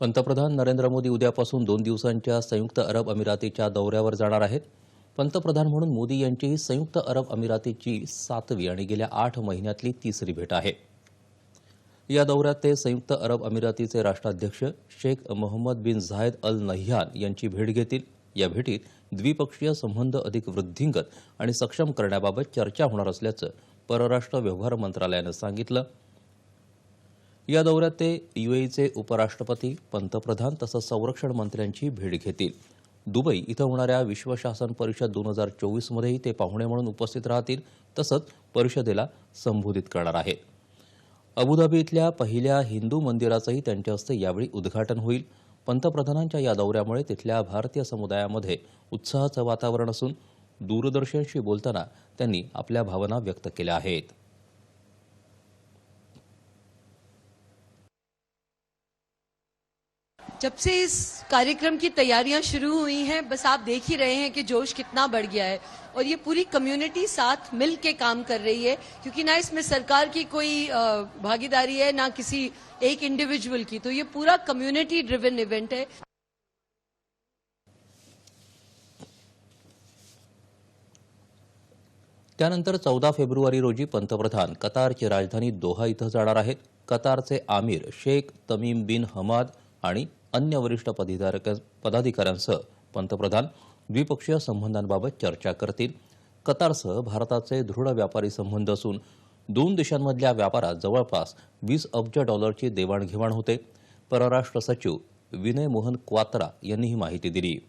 पंतप्रधान नरेंद्र मोदी उद्यापासून दोन दिवसांच्या संयुक्त अरब अमिरातीच्या दौऱ्यावर जाणार आहेत. पंतप्रधान म्हणून मोदी यांची ही संयुक्त अरब अमिरातीची सातवी आणि गेल्या आठ महिन्यातली तिसरी भेट आहे. या दौऱ्यात ते संयुक्त अरब अमिरातीचे राष्ट्राध्यक्ष शेख मोहम्मद बिन झायद अल नह्यान यांची भेट घेतील. या भेटीत द्विपक्षीय संबंध अधिक वृद्धिंगत आणि सक्षम करण्याबाबत चर्चा होणार असल्याचं परराष्ट्र व्यवहार मंत्रालयानं सांगितलं. या दौऱ्यात ते युएईचे उपराष्ट्रपती पंतप्रधान तसंच संरक्षण मंत्र्यांची भेट घेतील. दुबई इथं होणाऱ्या विश्व शासन परिषद दोन हजार चोवीसमध्येही ते पाहुणे म्हणून उपस्थित राहतील तसंच परिषदेला संबोधित करणार आहेत. अबुधाबी इथल्या पहिल्या हिंदू मंदिराचंही त्यांच्या हस्ते यावेळी उद्घाटन होईल. पंतप्रधानांच्या या दौऱ्यामुळे तिथल्या भारतीय समुदायामध्ये उत्साहाचं वातावरण असून दूरदर्शनशी बोलताना त्यांनी आपल्या भावना व्यक्त केल्या आहेत. जब से इस कार्यक्रम की तैयारियाँ शुरू हुई हैं, बस आप देख ही रहे हैं कि जोश कितना बढ़ गया है और ये पूरी कम्युनिटी साथ मिल के काम कर रही है, क्योंकि ना इसमें सरकार की कोई भागीदारी है, ना किसी एक इंडिविजुअल की। तो ये पूरा कम्युनिटी ड्रिवन इवेंट है। त्यानंतर चौदा फेब्रुवारी रोजी पंतप्रधान कतारची राजधानी दोहा इथं जाणार आहेत. कतारचे आमिर शेख तमीम बिन हमाद आणि अन्य वरिष्ठ पदाधिकार- पदाधिकाऱ्यांसह पंतप्रधान द्विपक्षीय संबंधांबाबत चर्चा करतील. कतारसह भारताचे दृढ व्यापारी संबंध असून दोन देशांमधल्या व्यापारात जवळपास वीस अब्ज डॉलरची देवाणघेवाण होते. परराष्ट्र सचिव विनय मोहन क्वात्रा यांनी ही माहिती दिली.